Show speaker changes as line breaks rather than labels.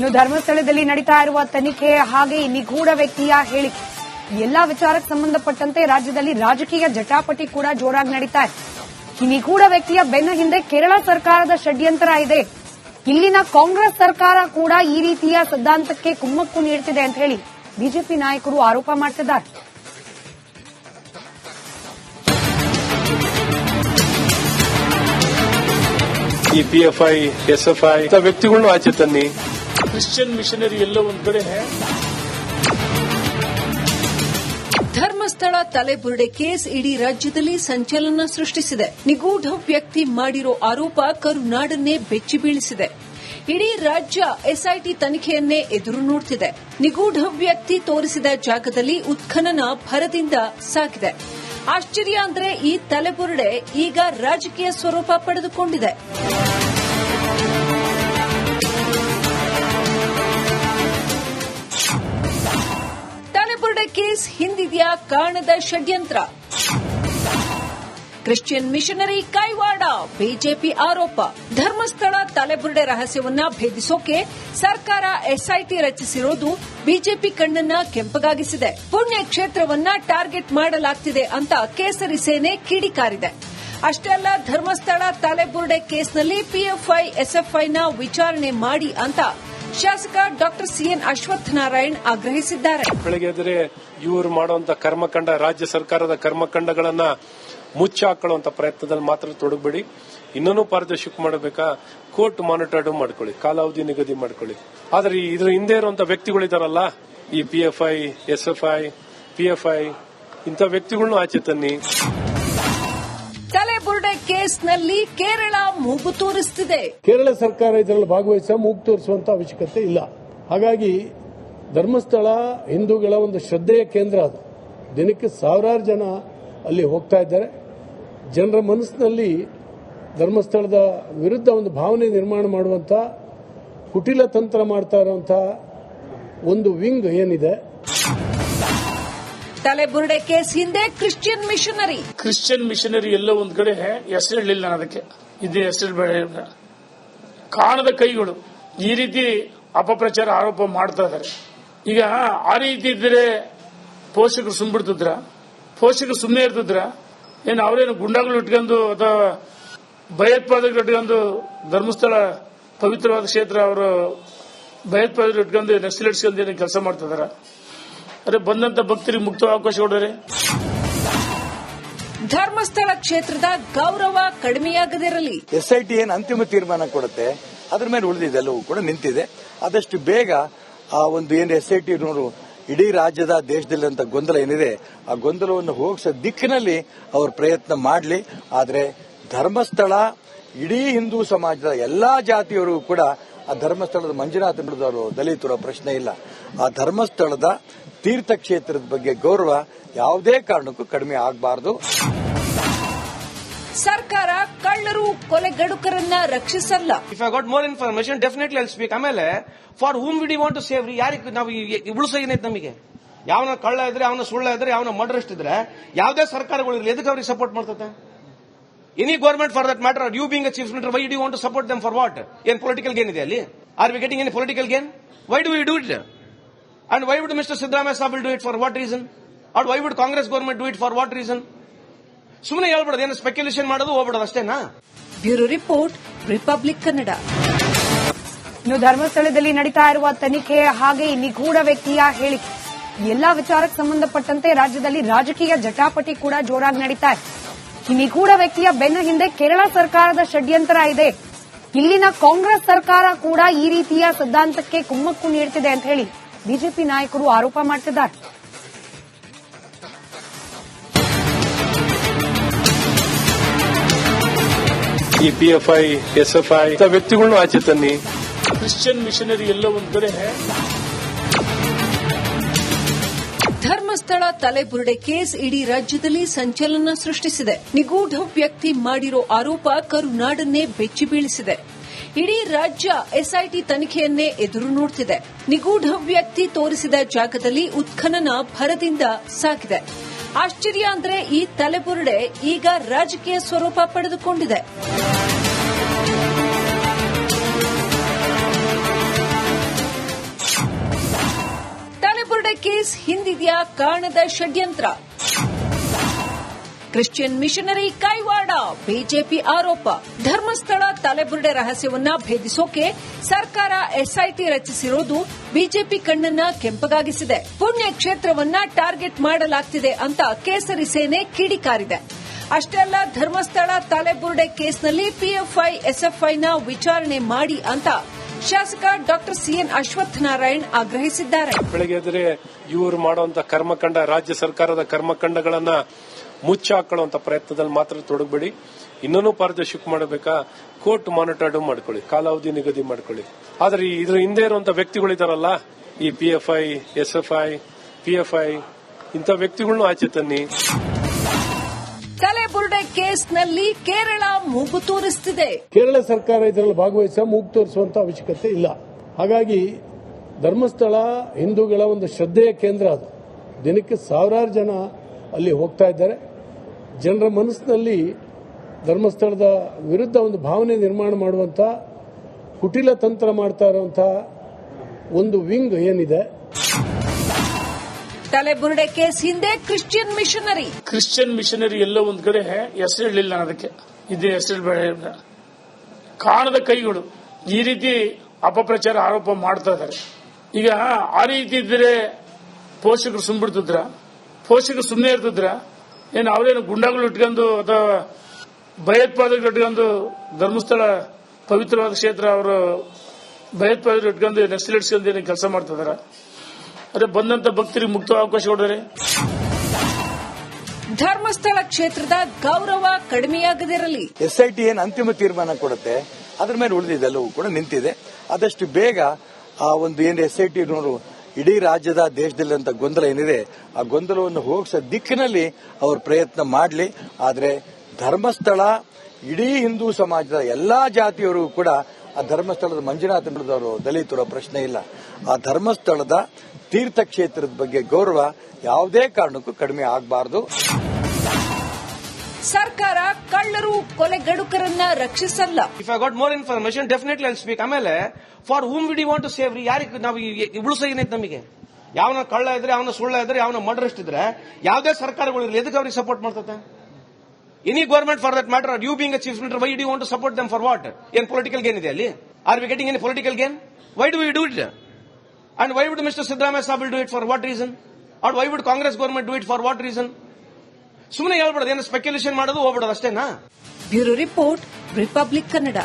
ಇನ್ನು ಧರ್ಮಸ್ಥಳದಲ್ಲಿ ನಡೀತಾ ಇರುವ ತನಿಖೆ ಹಾಗೆ ಈ ನಿಗೂಢ ವ್ಯಕ್ತಿಯ ಹೇಳಿಕೆ. ಎಲ್ಲಾ ವಿಚಾರಕ್ಕೆ ಸಂಬಂಧಪಟ್ಟಂತೆ ರಾಜ್ಯದಲ್ಲಿ ರಾಜಕೀಯ ಜಟಾಪಟಿ ಕೂಡ ಜೋರಾಗಿ ನಡೀತಾ ಇದೆ. ಈ ನಿಗೂಢ ವ್ಯಕ್ತಿಯ ಬೆನ್ನ ಹಿಂದೆ ಕೇರಳ ಸರ್ಕಾರದ ಷಡ್ಯಂತ್ರ ಇದೆ. ಇಲ್ಲಿನ ಕಾಂಗ್ರೆಸ್ ಸರ್ಕಾರ ಕೂಡ ಈ ರೀತಿಯ ಸಿದ್ಧಾಂತಕ್ಕೆ ಕುಮ್ಮಕ್ಕು ನೀಡುತ್ತಿದೆ ಅಂತ ಹೇಳಿ ಬಿಜೆಪಿ ನಾಯಕರು ಆರೋಪ ಮಾಡ್ತಿದ್ದಾರೆ.
ಈ ಪಿ ಎಫ್ ಐ ಎಸ್ ವ್ಯಕ್ತಿಗಳನ್ನು ಆಚೆ ತನ್ನಿ.
ಕ್ರಿಶ್ಚಿಯನ್ ಮಿಷನರಿ ಎಲ್ಲೋ ಒಂದ್ ಕಡೆ
ಧರ್ಮಸ್ಥಳ ತಲೆಬುರುಡೆ ಕೇಸ್ ಇಡೀ ರಾಜ್ಯದಲ್ಲಿ ಸಂಚಲನ ಸೃಷ್ಟಿಸಿದೆ. ನಿಗೂಢ ವ್ಯಕ್ತಿ ಮಾಡಿರೋ ಆರೋಪ ಕರುನಾಡನ್ನೇ ಬೆಚ್ಚಿ ಬೀಳಿಸಿದೆ. ಇಡೀ ರಾಜ್ಯ ಎಸ್ಐಟಿ ತನಿಖೆಯನ್ನೇ ಎದುರು ನೋಡುತ್ತಿದೆ ನಿಗೂಢ ವ್ಯಕ್ತಿ ತೋರಿಸಿದ ಜಾಗದಲ್ಲಿ ಉತ್ಖನನ ಭರದಿಂದ ಸಾಗಿದೆ. ಆಶ್ಚರ್ಯ ಅಂದ್ರೆ ಈ ತಲೆಬುರುಡೆ ಈಗ ರಾಜಕೀಯ ಸ್ವರೂಪ ಪಡೆದುಕೊಂಡಿದೆ. ಹಿಂದಿದೆಯಾ ಕಾಣದ ಷಡ್ಯಂತ್ರ? ಕ್ರಿಶ್ಚಿಯನ್ ಮಿಷನರಿ ಕೈವಾಡ ಬಿಜೆಪಿ ಆರೋಪ. ಧರ್ಮಸ್ಥಳ ತಲೆಬುರುಡೆ ರಹಸ್ಯವನ್ನ ಭೇದಿಸೋಕೆ ಸರ್ಕಾರ ಎಸ್ಐಟಿ ರಚಿಸಿರೋದು ಬಿಜೆಪಿ ಕಣ್ಣನ್ನ ಕೆಂಪಗಾಗಿಸಿದೆ. ಪುಣ್ಯ ಕ್ಷೇತ್ರವನ್ನ ಟಾರ್ಗೆಟ್ ಮಾಡಲಾಗ್ತಿದೆ ಅಂತ ಕೇಸರಿ ಸೇನೆ ಕಿಡಿಕಾರಿದೆ ಅಷ್ಟೇ ಅಲ್ಲ, ಧರ್ಮಸ್ಥಳ ತಲೆಬುರುಡೆ ಕೇಸ್ನಲ್ಲಿ ಪಿಎಫ್ಐ ಎಸ್ಎಫ್ಐನ ವಿಚಾರಣೆ ಮಾಡಿ ಅಂತ ಶಾಸಕ ಡಾಕ್ಟರ್ ಸಿಎನ್ ಅಶ್ವತ್ಥನಾರಾಯಣ್ ಆಗ್ರಹಿಸಿದ್ದಾರೆ.
ಬೆಳಗ್ಗೆ ಇವರು ಮಾಡುವಂತ ಕರ್ಮಕಂಡ, ರಾಜ್ಯ ಸರ್ಕಾರದ ಕರ್ಮಕಾಂಡಗಳನ್ನ ಮುಚ್ಚಾಕೊಳ್ಳುವಂತ ಪ್ರಯತ್ನದಲ್ಲಿ ಮಾತ್ರ ತೊಡಗಬೇಡಿ. ಇನ್ನೂ ಪಾರದರ್ಶಕ ಮಾಡಬೇಕಾ? ಕೋರ್ಟ್ ಮಾನಿಟರ್ಡ್ ಮಾಡ್ಕೊಳ್ಳಿ, ಕಾಲಾವಧಿ ನಿಗದಿ ಮಾಡ್ಕೊಳ್ಳಿ. ಆದ್ರೆ ಇದ್ರ ಹಿಂದೆ ಇರುವಂತ ವ್ಯಕ್ತಿಗಳಿದಾರಲ್ಲ ಈ P F I S F I P F I ಇಂಥ ವ್ಯಕ್ತಿಗಳನ್ನೂ ಆಚೆ ತನ್ನಿ.
ಕೇಸ್ನಲ್ಲಿ ಕೇರಳ ಮೂಗು ತೋರಿಸುತ್ತಿದೆ
ಕೇರಳ ಸರ್ಕಾರ ಇದರಲ್ಲಿ ಭಾಗವಹಿಸ ಮೂಗು ತೋರಿಸುವಂತ ಅವಶ್ಯಕತೆ ಇಲ್ಲ. ಹಾಗಾಗಿ ಧರ್ಮಸ್ಥಳ ಹಿಂದೂಗಳ ಒಂದು ಶ್ರದ್ಧೆಯ ಕೇಂದ್ರ ಅದು. ದಿನಕ್ಕೆ ಸಾವಿರಾರು ಜನ ಅಲ್ಲಿ ಹೋಗ್ತಾ ಇದ್ದಾರೆ. ಜನರ ಮನಸ್ಸಿನಲ್ಲಿ ಧರ್ಮಸ್ಥಳದ ವಿರುದ್ಧ ಒಂದು ಭಾವನೆ ನಿರ್ಮಾಣ ಮಾಡುವಂತ ಕುಟಿಲ ತಂತ್ರ ಮಾಡ್ತಾ ಇರುವಂತಹ ಒಂದು ವಿಂಗ್ ಏನಿದೆ
ತಲೆಬುರುಡೆ ಕೇಸ್ ಹಿಂದೆ ಕ್ರಿಶ್ಚಿಯನ್ ಮಿಷನರಿ.
ಕ್ರಿಶ್ಚಿಯನ್ ಮಿಷನರಿ ಎಲ್ಲೋ ಒಂದ್ ಕಡೆ ಹೆಸರು ನಾನು ಅದಕ್ಕೆ. ಇದೇ ಹೆಸರು ಬೇಡ ಕಾಣದ ಕೈಗಳು ಈ ರೀತಿ ಅಪಪ್ರಚಾರ ಆರೋಪ ಮಾಡ್ತಾ ಇದ್ದಾರೆ ಈಗ ಆ ರೀತಿ ಇದ್ರೆ ಪೋಷಕರು ಸುಮ್ಬಿಡ್ತಿದ್ರ? ಪೋಷಕರು ಸುಮ್ಮನೆ ಇರ್ತಿದ್ರ? ಏನು ಅವರೇನು ಗುಂಡಾಗಳು ಇಟ್ಕೊಂಡು ಅಥವಾ ಭಯೋತ್ಪಾದಕರು ಇಟ್ಕೊಂಡು ಧರ್ಮಸ್ಥಳ ಪವಿತ್ರವಾದ ಕ್ಷೇತ್ರ ಅವರು ಭಯೋತ್ಪಾದಕರು ಇಟ್ಕೊಂಡು ನಕ್ಸಲೇಟ್ಸ್ಕೊಂಡು ಏನು ಕೆಲಸ ಮಾಡ್ತಿದಾರ? ಅರೆ ಬಂದಂತ ಭಕ್ತರಿಗೆ ಮುಕ್ತ ಅವಕಾಶ ಕೊಡೋರೆ.
ಧರ್ಮಸ್ಥಳ ಕ್ಷೇತ್ರದ ಗೌರವ ಕಡಿಮೆಯಾಗದಿರಲಿ.
ಎಸ್ಐಟಿ ಏನು ಅಂತಿಮ ತೀರ್ಮಾನ ಕೊಡುತ್ತೆ ಅದ್ರ ಮೇಲೆ ಉಳಿದಿದ್ದೆಲ್ಲವೂ ಕೂಡ ನಿಂತಿದೆ. ಆದಷ್ಟು ಬೇಗ ಆ ಒಂದು ಏನು ಎಸ್ಐಟಿ ಇಡೀ ರಾಜ್ಯದ ದೇಶದಲ್ಲಿರುವಂತ ಗೊಂದಲ ಏನಿದೆ ಆ ಗೊಂದಲವನ್ನು ಹೋಗಿಸೋ ದಿಕ್ಕಿನಲ್ಲಿ ಅವರು ಪ್ರಯತ್ನ ಮಾಡಲಿ. ಆದರೆ ಧರ್ಮಸ್ಥಳ ಇಡೀ ಹಿಂದೂ ಸಮಾಜದ ಎಲ್ಲಾ ಜಾತಿಯವರು ಕೂಡ ಆ ಧರ್ಮಸ್ಥಳದ ಮಂಜುನಾಥ ಬಿಡದವರು ದಲಿತರ ಪ್ರಶ್ನೆ ಇಲ್ಲ. ಆ ಧರ್ಮಸ್ಥಳದ ತೀರ್ಥಕ್ಷೇತ್ರದ ಬಗ್ಗೆ ಗೌರವ ಯಾವುದೇ ಕಾರಣಕ್ಕೂ ಕಡಿಮೆ ಆಗಬಾರದು.
ಸರ್ಕಾರ ಕಳ್ಳರು ಕೊಲೆಗಡುಕರನ್ನ ರಕ್ಷಿಸಲ್ಲ.
If I got more information definitely ಅಲ್ಲಿ ಸ್ಪೀಕ್ ಆಮೇಲೆ for whom we'd want to save ಯಾರಿಗೆ ನಾವು ಉಳಿಸೋ ಏನೈತೆ ನಮಗೆ? ಯಾವನ ಕಳ್ಳ ಇದ್ರೆ ಅವನ ಸುಳ್ಳ ಇದ್ರೆ ಅವನ ಮರ್ಡರ್ ಇದ್ರೆ ಯಾವುದೇ ಸರ್ಕಾರಗಳು ಇರಲಿ ಎದಕ್ಕೆ ಅವ್ರಿಗೆ ಸಪೋರ್ಟ್ ಮಾಡ್ತದೆ any government for that matter you being chief minister why do want to support them for what ಏನ್ ಪೊಲಿಟಿಕಲ್ ಗೇನ್ ಇದೆ ಅಲ್ಲಿ? Are we getting any political gain why do we do it and why would Mister Siddaramaiah saab will do it for what reason and why would Congress government do it for what reason ಸುಮ್ಮನೆ ಹೇಳ್ಬಿಡೋದು, ಏನು speculation ಮಾಡೋದು ಹೋಗ್ಬಿಡೋದು ಅಷ್ಟೇನಾ?
Bureau report republic Kannada
ಇನ್ನು ಧರ್ಮಸ್ಥಳದಲ್ಲಿ ನಡೀತಾ ಇರುವ ತನಿಖೆ ಹಾಗೆ ನಿಗೂಢ ವ್ಯಕ್ತಿಯ ಹೇಳಿಕೆ. ಎಲ್ಲಾ ವಿಚಾರಕ್ಕೆ ಸಂಬಂಧಪಟ್ಟಂತೆ ರಾಜ್ಯದಲ್ಲಿ ರಾಜಕೀಯ ಜಟಾಪಟಿ ಕೂಡ ಜೋರಾಗಿ ನಡೀತಾ ಇದೆ. ಈ ನಿಗೂಢ ವ್ಯಕ್ತಿಯ ಬೆನ್ನ ಹಿಂದೆ ಕೇರಳ ಸರ್ಕಾರದ ಷಡ್ಯಂತ್ರ ಇದೆ. ಇಲ್ಲಿನ ಕಾಂಗ್ರೆಸ್ ಸರ್ಕಾರ ಕೂಡ ಈ ರೀತಿಯ ಸಿದ್ಧಾಂತಕ್ಕೆ ಕುಮ್ಮಕ್ಕು ನೀಡುತ್ತಿದೆ ಅಂತ ಹೇಳಿ ಬಿಜೆಪಿ ನಾಯಕರು ಆರೋಪ ಮಾಡ್ತಿದ್ದಾರೆ.
ಈ P F I S F I ವ್ಯಕ್ತಿಗಳನ್ನು ಆಚೆ ತನ್ನಿ.
ಕ್ರಿಶ್ಚಿಯನ್ ಮಿಷನರಿ ಎಲ್ಲ ಒಂದು ಕಡೆ
ತಲೆಬುರುಡೆ ಕೇಸ್ ಇಡೀ ರಾಜ್ಯದಲ್ಲಿ ಸಂಚಲನ ಸೃಷ್ಟಿಸಿದೆ. ನಿಗೂಢ ವ್ಯಕ್ತಿ ಮಾಡಿರೋ ಆರೋಪ ಕರುನಾಡನ್ನೇ ಬೆಚ್ಚಿ ಬೀಳಿಸಿದೆ. ಇಡೀ ರಾಜ್ಯ ಎಸ್ಐಟಿ ತನಿಖೆಯನ್ನೇ ಎದುರು ನೋಡುತ್ತಿದೆ ನಿಗೂಢ ವ್ಯಕ್ತಿ ತೋರಿಸಿದ ಜಾಗದಲ್ಲಿ ಉತ್ಖನನ ಭರದಿಂದ ಸಾಗಿದೆ. ಆಶ್ಚರ್ಯ ಅಂದ್ರೆ ಈ ತಲೆಬುರುಡೆ ಈಗ ರಾಜಕೀಯ ಸ್ವರೂಪ ಪಡೆದುಕೊಂಡಿದೆ. ಕೇಸ್ ಹಿಂದಿದೆಯಾ ಕಾಣದ ಷಡ್ಯಂತ್ರ. ಕ್ರಿಶ್ಚಿಯನ್ ಮಿಷನರಿ ಕೈವಾಡ, ಬಿಜೆಪಿ ಆರೋಪ. ಧರ್ಮಸ್ಥಳ ತಲೆಬುರುಡೆ ರಹಸ್ಯವನ್ನ ಭೇದಿಸೋಕೆ ಸರ್ಕಾರ ಎಸ್ಐಟಿ ರಚಿಸಿರೋದು ಬಿಜೆಪಿ ಕಣ್ಣನ್ನ ಕೆಂಪಗಾಗಿಸಿದೆ. ಪುಣ್ಯ ಕ್ಷೇತ್ರವನ್ನ ಟಾರ್ಗೆಟ್ ಮಾಡಲಾಗ್ತಿದೆ ಅಂತ ಕೇಸರಿ ಸೇನೆ ಕಿಡಿಕಾರಿದೆ ಅಷ್ಟೇ ಅಲ್ಲ ಧರ್ಮಸ್ಥಳ ತಲೆಬುರುಡೆ ಕೇಸ್ನಲ್ಲಿ ಪಿಎಫ್ಐ ಎಸ್ಎಫ್ಐನ ವಿಚಾರಣೆ ಮಾಡಿ ಅಂತ ಶಾಸಕ ಡಾಕ್ಟರ್ ಸಿಎನ್ ಅಶ್ವತ್ಥನಾರಾಯಣ್ ಆಗ್ರಹಿಸಿದ್ದಾರೆ.
ಬೆಳಗ್ಗೆ ಎದ್ರೆ ಇವರು ಮಾಡುವಂತ ಕರ್ಮಕಂಡ, ರಾಜ್ಯ ಸರ್ಕಾರದ ಕರ್ಮಕಾಂಡಗಳನ್ನ ಮುಚ್ಚಾಕೊಳ್ಳುವಂತ ಪ್ರಯತ್ನದಲ್ಲಿ ಮಾತ್ರ ತೊಡಗಬೇಡಿ. ಇನ್ನೂ ಪಾರದರ್ಶಕ ಮಾಡಬೇಕಾ? ಕೋರ್ಟ್ ಮಾನಿಟರ್ಡ್ ಮಾಡ್ಕೊಳ್ಳಿ, ಕಾಲಾವಧಿ ನಿಗದಿ ಮಾಡ್ಕೊಳ್ಳಿ. ಆದ್ರೆ ಇದ್ರ ಹಿಂದೆ ಇರುವಂತ ವ್ಯಕ್ತಿಗಳಿದಾರಲ್ಲ ಈ P F I, S F I, P F I, ಇಂಥ ವ್ಯಕ್ತಿಗಳನ್ನೂ ಆಚೆ ತನ್ನಿ.
ತಲೆಬುರುಡೆ ಕೇಸ್ನಲ್ಲಿ ಕೇರಳ ಮೂಗು ತೋರಿಸುತ್ತಿದೆ
ಕೇರಳ ಸರ್ಕಾರ ಇದರಲ್ಲಿ ಭಾಗವಹಿಸ ಮೂಗು ತೋರಿಸುವಂತ ಅವಶ್ಯಕತೆ ಇಲ್ಲ. ಹಾಗಾಗಿ ಧರ್ಮಸ್ಥಳ ಹಿಂದೂಗಳ ಒಂದು ಶ್ರದ್ಧೆಯ ಕೇಂದ್ರ ಅದು. ದಿನಕ್ಕೆ ಸಾವಿರಾರು ಜನ ಅಲ್ಲಿ ಹೋಗ್ತಾ ಇದ್ದಾರೆ. ಜನರ ಮನಸ್ಸಿನಲ್ಲಿ ಧರ್ಮಸ್ಥಳದ ವಿರುದ್ಧ ಒಂದು ಭಾವನೆ ನಿರ್ಮಾಣ ಮಾಡುವಂತ, ಕುಟಿಲ ತಂತ್ರ ಮಾಡ್ತಾ ಇರುವಂತಹ ಒಂದು ವಿಂಗ್ ಏನಿದೆ.
ತಲೆಬುರುಡೆ ಹಿಂದೆ ಕ್ರಿಶ್ಚಿಯನ್ ಮಿಷನರಿ.
ಕ್ರಿಶ್ಚಿಯನ್ ಮಿಷನರಿ ಎಲ್ಲೋ ಒಂದ್ ಕಡೆ ಹೆಸರು ಹೇಳಲಿಲ್ಲ ಅದಕ್ಕೆ. ಇದು ಹೆಸರು ಕಾಣದ ಕೈಗಳು ಈ ರೀತಿ ಅಪಪ್ರಚಾರ ಆರೋಪ ಮಾಡ್ತಾ ಇದ್ದಾರೆ. ಈಗ ಆ ರೀತಿ ಇದ್ರೆ ಪೋಷಕರು ಸುಮ್ಬಿಡ್ತಿದ್ರ ಪೋಷಕರು ಸುಮ್ಮನೆ ಇರ್ತಿದ್ರ? ಏನು ಅವರೇನು ಗುಂಡಾಗಳು ಇಟ್ಕೊಂಡು ಅಥವಾ ಭಯೋತ್ಪಾದಕರು ಇಟ್ಕೊಂಡು ಧರ್ಮಸ್ಥಳ ಪವಿತ್ರವಾದ ಕ್ಷೇತ್ರ ಅವರು ಭಯೋತ್ಪಾದಕರು ಇಟ್ಕೊಂಡು ನೆಕ್ಸ್ಟ್ ಇಟ್ಸ್ಕೊಂಡು ಏನು ಕೆಲಸ ಮಾಡ್ತಿದಾರ? ಅದೇ ಬಂದಂತ ಭಕ್ತರಿಗೆ ಮುಕ್ತ ಅವಕಾಶ ಕೊಡ್ರಿ
ಧರ್ಮಸ್ಥಳ ಕ್ಷೇತ್ರದ ಗೌರವ ಕಡಿಮೆಯಾಗದಿರಲಿ.
ಎಸ್ಐಟಿ ಏನು ಅಂತಿಮ ತೀರ್ಮಾನ ಕೊಡುತ್ತೆ ಅದ್ರ ಮೇಲೆ ಉಳಿದಿದ್ದೆಲ್ಲವೂ ಕೂಡ ನಿಂತಿದೆ. ಆದಷ್ಟು ಬೇಗ ಆ ಒಂದು ಏನು ಎಸ್ಐಟಿ ಇಡೀ ರಾಜ್ಯದ ದೇಶದಲ್ಲಿ ಅಂತ ಗೊಂದಲ ಏನಿದೆ ಆ ಗೊಂದಲವನ್ನು ಹೋಗಿಸೋ ದಿಕ್ಕಿನಲ್ಲಿ ಅವರು ಪ್ರಯತ್ನ ಮಾಡಲಿ. ಆದರೆ ಧರ್ಮಸ್ಥಳ ಇಡೀ ಹಿಂದೂ ಸಮಾಜದ ಎಲ್ಲಾ ಜಾತಿಯವರಿಗೂ ಕೂಡ ಆ ಧರ್ಮಸ್ಥಳದ ಮಂಜುನಾಥನವರು ದಲಿತರ ಪ್ರಶ್ನೆ ಇಲ್ಲ. ಆ ಧರ್ಮಸ್ಥಳದ ತೀರ್ಥಕ್ಷೇತ್ರದ ಬಗ್ಗೆ ಗೌರವ ಯಾವುದೇ ಕಾರಣಕ್ಕೂ ಕಡಿಮೆ ಆಗಬಾರದು.
ಸರ್ಕಾರ ಕಳ್ಳರು ಕೊಲೆಗಡುಕರನ್ನ ರಕ್ಷಿಸಲ್ಲ.
If I got more information definitely I speak ಆಮೇಲೆ for whom we want to save ಯಾರಿಗೆ ನಾವು ಉಳಿಸೋ ಏನೈತೆ ನಮಗೆ? ಯಾವನ ಕಳ್ಳ ಇದ್ರೆ ಅವನ ಸುಳ್ಳ ಇದ್ರೆ ಅವನ ಮರ್ಡರ್ ಇಷ್ಟಿದ್ರೆ ಯಾವುದೇ ಸರ್ಕಾರಗಳು ಇರಲಿ ಎದಕ್ಕೆ ಅವ್ರಿಗೆ ಸಪೋರ್ಟ್ ಮಾಡ್ತದೆ any government for that matter you being chief minister why do want to support them for what ಏನ್ ಪೊಲಿಟಿಕಲ್ ಗೇನ್ ಇದೆ ಅಲ್ಲಿ? Are we getting any political gain why do we do it and why would Mister Siddaramaiah saab do it for what reason are why would Congress government do it for what reason ಸುಮ್ಮನೆ ಹೇಳ್ಬಿಡೋದು, ಏನು speculation ಮಾಡೋದು ಹೋಗ್ಬಿಡೋದು ಅಷ್ಟೇನಾ?
Bureau report republic Kannada